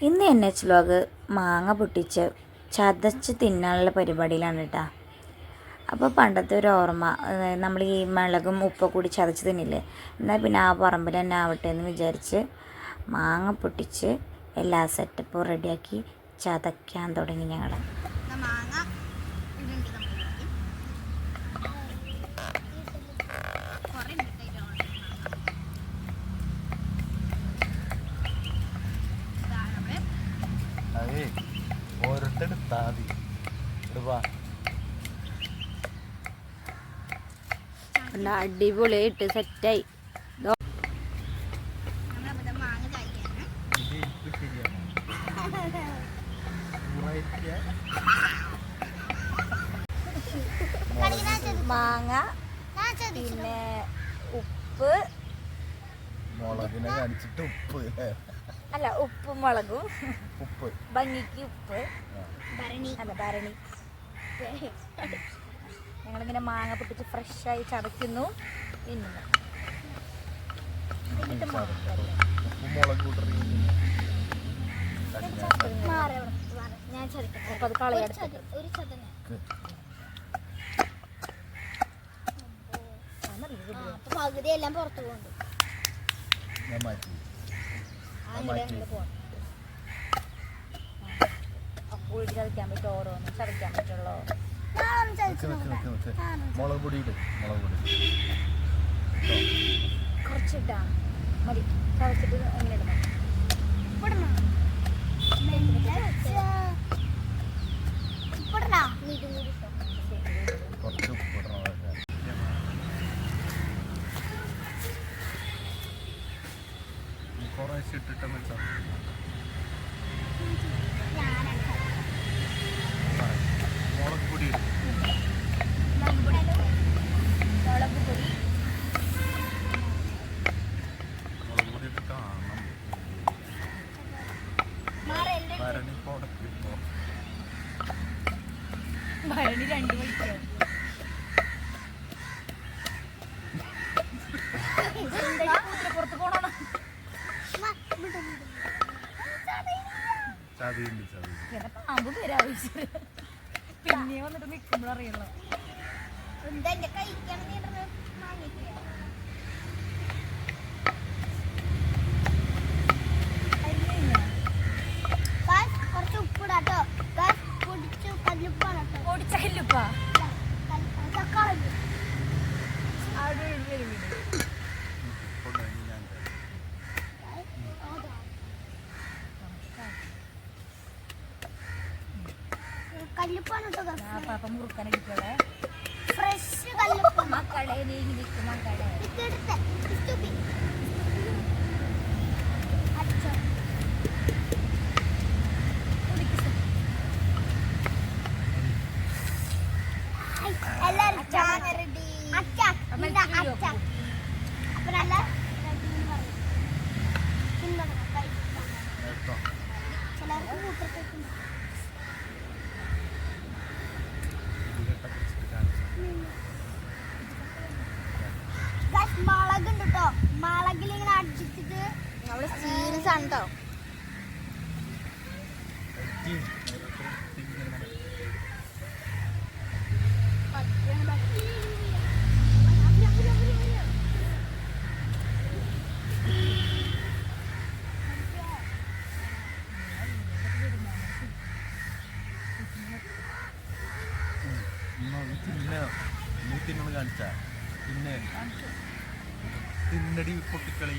ഇന്ന് N H log മാങ്ങ പൊട്ടിച്ച് ചതച്ച് തിന്നാനുള്ള പരിപാടിയിലാണ് കേട്ടോ അപ്പോൾ പണ്ടത്തെ ഒരു ഓർമ്മ നമ്മൾ ഈ മുളകും ഉപ്പൊക്കെ കൂടി ചതച്ച് തിന്നില്ലേ? എന്നാൽ പിന്നെ ആ പറമ്പിൽ തന്നെ ആവട്ടെ എന്ന് വിചാരിച്ച് മാങ്ങ പൊട്ടിച്ച് എല്ലാ സെറ്റപ്പും റെഡിയാക്കി ചതയ്ക്കാൻ തുടങ്ങി ഞങ്ങൾ മാങ്ങ അടിപൊളിയായിട്ട് സെറ്റായി. മാങ്ങ പിന്നെ ഉപ്പ്. മുളകിനെ കാണിച്ചിട്ട് ഉപ്പ്. അല്ല ഉപ്പും മുളകും. ഉപ്പ്. ഭംഗിക്ക് ഉപ്പ്. ഭരണി. അല്ല ഭരണി. ഞങ്ങളിങ്ങനെ മാങ്ങ പൊട്ടിച്ച് ഫ്രഷായി ചതയ്ക്കുന്നു. തിന്നുന്നു. ഞാൻ ചതിക്കട്ടെ. അപ്പോൾ അത് ഒരു ചതന. പകുതി എല്ലാം പുറത്തു അപ്പോൾ ചതയ്ക്കാൻ പറ്റും ഓരോന്നും ചതയ്ക്കാൻ പറ്റുള്ളൂ. വെക്ക് വെക്ക് വെക്ക് വെക്ക്. മുളക് പൊടി ഇട് മുളക് പൊടി. കുറച്ചിട്ടാ മതി. ചതച്ചിട്ട് എങ്ങനെ ഇടണം. കുറച്ച് ഉപ്പ് ഇടണം കുറേശ്ശെ ഇട്ടിട്ട് വെച്ചാൽ മുളക് പൊടി ഇടും മുളക് പൊടി മുളക് പൊടി ഇട്ട് കാണണം ഭരണി ഇപ്പോൾ ഭരണി രണ്ട് മണിക്കൂർ കല്ലുപ്പാണ് കേട്ടോ ആ പാപ്പ മുറുക്കാൻ എടുക്കണേ ഫ്രഷ് കല്ലുപ്പ് മക്കളെ നീ നിൽക്കും മക്കളെ ഇതെടുത്ത് ഇസ്തുപി. അച്ചോ. ഐ, എല്ലാരും ഞാൻ ready. അച്ഛ, അമ്മ ഇതാ ഇച്ചിരി അച്ഛ. തിന്ന നീ തിന്നത് കാണിച്ച പിന്നെ തിന്നടി പൊട്ടിക്കളി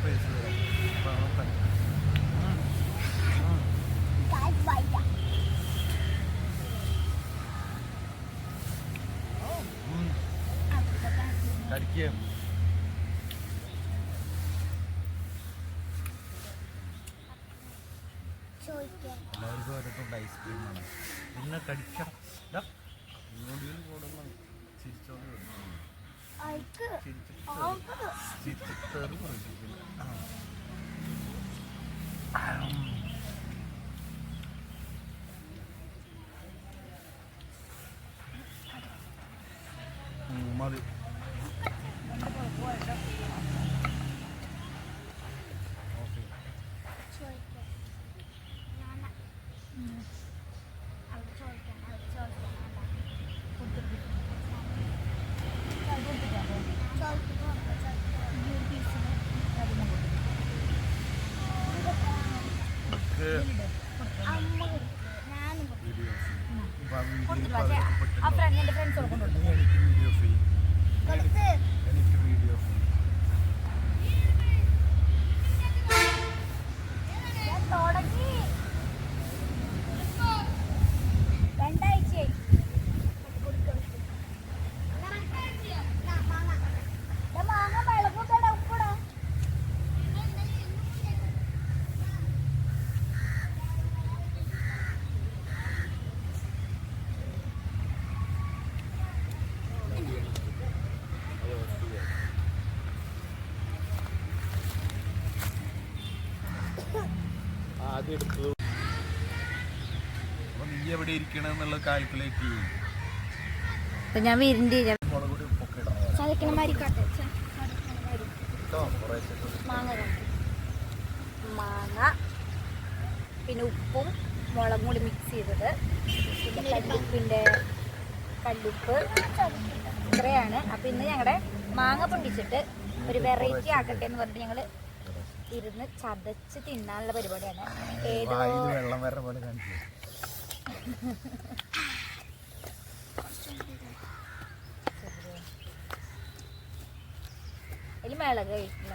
അപ്പോൾ നമ്മൾ കടിക്കാം ഗൈസ് വയ്യ കടിക്കുക ചോദിക്കാം എല്ലാവർക്കും ഓരോരുത്തരുടെ ഐസ്ക്രീം വേണം പിന്നെ കടിക്കണം ഇതാ ഇങ്ങോട്ട് കൂടുന്നു ചിരിച്ചോണ്ട് വരും. മതി. കൊണ്ടുണ്ട് എനിക്ക് ആദ്യം എടുത്തത്. അപ്പൊ നീ എവിടെ കാൽക്കുലേറ്റ് ചെയ്യും അപ്പം ഞാൻ മാങ്ങ മാങ്ങ പിന്നെ ഉപ്പും മുളകും കൂടി മിക്സ് ചെയ്തത്. പിന്നെ കല്ലുപ്പിന്റെ കല്ലുപ്പ്. ഇത്രയാണ്. അപ്പം ഇന്ന് ഞങ്ങളുടെ മാങ്ങ പൊണ്ടിച്ചിട്ട് ഒരു വെറൈറ്റി ആക്കട്ടെ എന്ന് പറഞ്ഞിട്ട് ഞങ്ങൾ ഇരുന്ന് ചതച്ച് തിന്നാനുള്ള പരിപാടിയാണ്. ഏതോ മുളക് വെള്ളം വരണ പോലെ അതിൽ മിളകായിട്ടില്ല.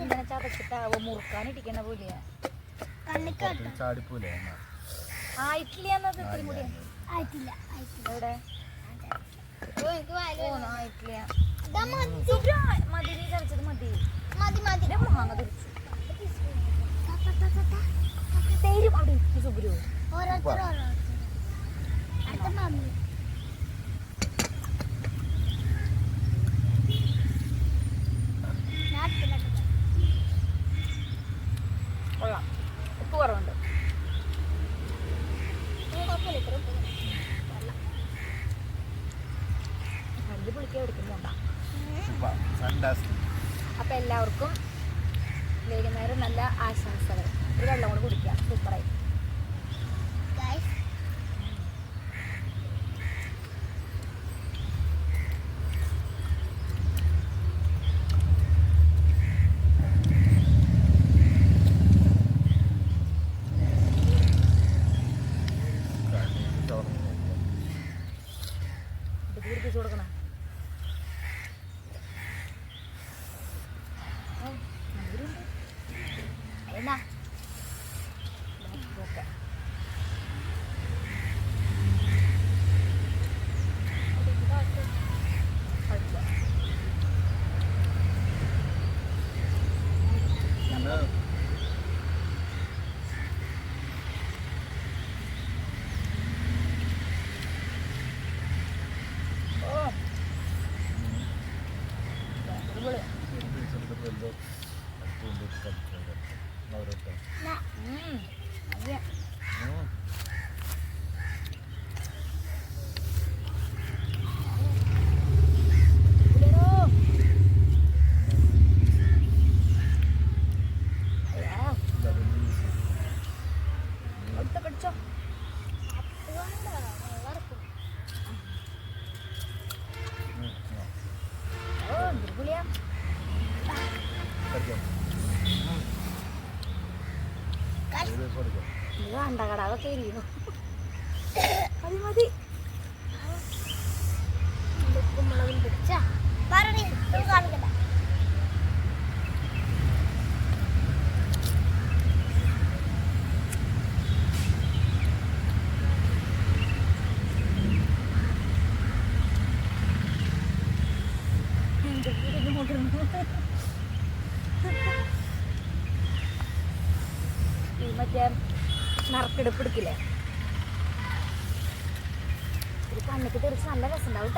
ഇങ്ങനെ ചതച്ചിട്ടാവോ? മുറുക്കാനിരിക്കണ പോലെയാ. ചാടിപ്പോലെ ആയിട്ടില്ല എന്നത് ഇത്തിരി കൂടി ആയിട്ടില്ല എവിടെ? ആയിട്ടില്ല. മതി. മതി മതി. മതി വലിയ പുളിക്കാൻ എടുക്കുന്നുണ്ട അപ്പം എല്ലാവർക്കും വൈകുന്നേരം നല്ല ആശംസകൾ. ഒരു വെള്ളം കൂടെ കുടിക്കാം. സൂപ്പറായി. 那嗯，对你看，大家那个给了。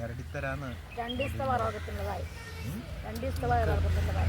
ഞരടിത്തര ഞരടിത്തരാന്ന് രണ്ട് ദിവസത്തെ രണ്ട് ദിവസത്തെ